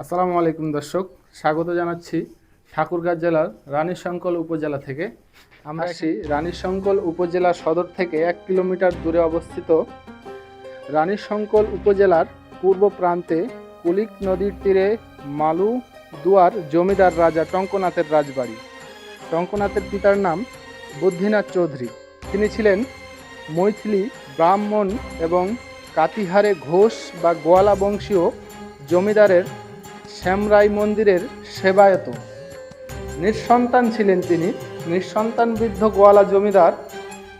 আসসালামু আলাইকুম দর্শক স্বাগত জানাচ্ছি ঠাকুরগাঁ জেলার রানীশঙ্কল উপজেলা থেকে। আমরা আসি রানীশঙ্কল উপজেলা সদর থেকে এক কিলোমিটার দূরে অবস্থিত রানীশঙ্কল উপজেলার পূর্ব প্রান্তে কুলিক নদীর তীরে মালু দুয়ার জমিদার রাজা টঙ্কনাথের রাজবাড়ি। টঙ্কনাথের পিতার নাম বুদ্ধিনাথ চৌধুরী। তিনি ছিলেন মৈথিলি ব্রাহ্মণ এবং কাতিহারে ঘোষ বা গোয়ালা বংশীয় জমিদারের শ্যামরাই মন্দিরের সেবায়ত। নিঃসন্তান ছিলেন তিনি। নিঃসন্তান বৃদ্ধ গোয়ালা জমিদার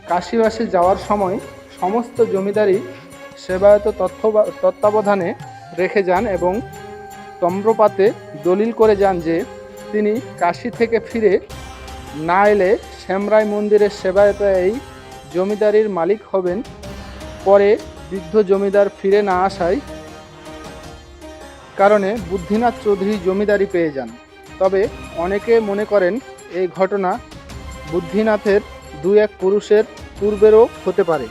কাশিবাসে যাওয়ার সময় সমস্ত জমিদারি সেবায়ত তথ্য তত্ত্বাবধানে রেখে যান এবং তম্রপাতে দলিল করে যান যে তিনি কাশি থেকে ফিরে না এলে শ্যামরাই মন্দিরের সেবায়ত এই জমিদারির মালিক হবেন। পরে বৃদ্ধ জমিদার ফিরে না আসায় কারণে বুদ্ধিনাথ চৌধুরী জমিদারি পেয়ে যান। তবে অনেকে মনে করেন এই ঘটনা বুদ্ধিনাথের দু এক পুরুষের পূর্বেরও হতে পারে।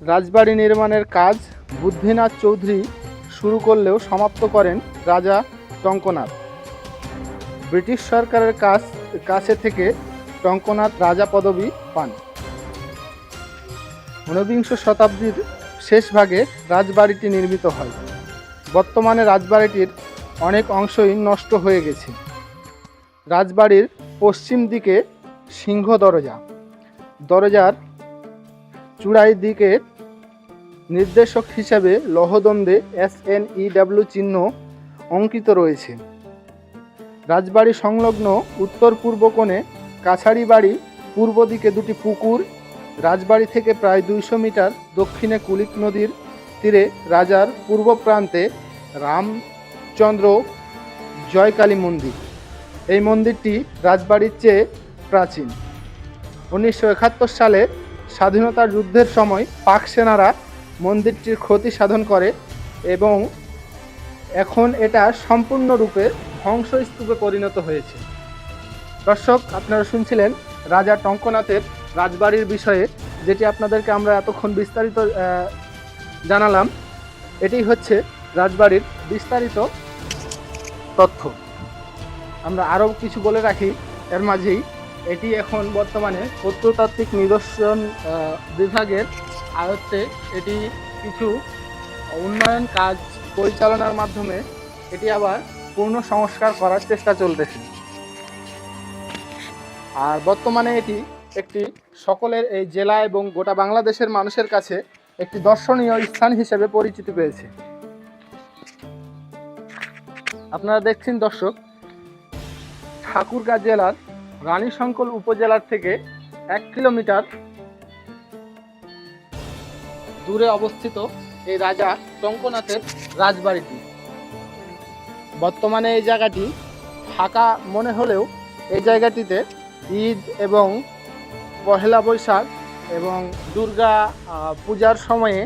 রাজবাড়ি নির্মাণের কাজ বুদ্ধিনাথ চৌধুরী শুরু করলেও সমাপ্ত করেন রাজা টঙ্কনাথ। ব্রিটিশ সরকারের কাছ, কাছে থেকে টঙ্কনাথ রাজা পদবি পান। ঊনবিংশ শতাব্দীর শেষ ভাগে রাজবাড়িটি নির্মিত হয়। বর্তমানে রাজবাড়িটির অনেক অংশই নষ্ট হয়ে গেছে। রাজবাড়ির পশ্চিম দিকে সিংহ দরজা। দরজার চূড়াই দিকে নির্দেশক হিসাবে লহদন্দে এস এন ইডাব্লিউ চিহ্ন অঙ্কিত রয়েছে। রাজবাড়ি সংলগ্ন উত্তর পূর্ব কোণে কাছারি বাড়ি পূর্ব দিকে দুটি পুকুর রাজবাড়ি থেকে প্রায় দুইশো মিটার দক্ষিণে কুলিক নদীর তীরে রাজার পূর্ব প্রান্তে রামচন্দ্র জয়কালী মন্দির। এই মন্দিরটি রাজবাড়ির চেয়ে প্রাচীন। উনিশশো একাত্তর সালে স্বাধীনতার যুদ্ধের সময় পাক সেনারা মন্দিরটির ক্ষতি সাধন করে এবং এখন এটা সম্পূর্ণরূপে ধ্বংসস্তূপে পরিণত হয়েছে। দর্শক, আপনারা শুনছিলেন রাজা টঙ্কনাথের রাজবাড়ির বিষয়ে যেটি আপনাদেরকে আমরা এতক্ষণ বিস্তারিত জানালাম, এটি হচ্ছে রাজবাড়ির বিস্তারিত তথ্য। আমরা আরও কিছু বলে রাখি, এর মাঝেই এটি এখন বর্তমানে প্রত্নতাত্ত্বিক নিদর্শন বিভাগের আয়ত্তে এটি কিছু উন্নয়ন কাজ পরিচালনার মাধ্যমে এটি আবার পূর্ণ সংস্কার করার চেষ্টা চলতেছে। আর বর্তমানে এটি একটি সকলের এই জেলা এবং গোটা বাংলাদেশের মানুষের কাছে একটি দর্শনীয় স্থান হিসেবে পরিচিতি পেয়েছে। আপনারা দেখছেন দর্শক, ঠাকুরগাঁ জেলার রানীশঙ্কল উপজেলার থেকে এক কিলোমিটার দূরে অবস্থিত এই রাজা টঙ্কনাথের রাজবাড়িটি। বর্তমানে এই জায়গাটি ফাঁকা মনে হলেও এই জায়গাটিতে ঈদ এবং পহেলা বৈশাখ এবং দুর্গা পূজার সময়ে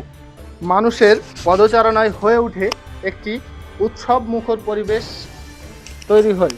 মানুষের পদচারণায় হয়ে উঠে একটি উৎসব মুখর পরিবেশ তৈরি হয়।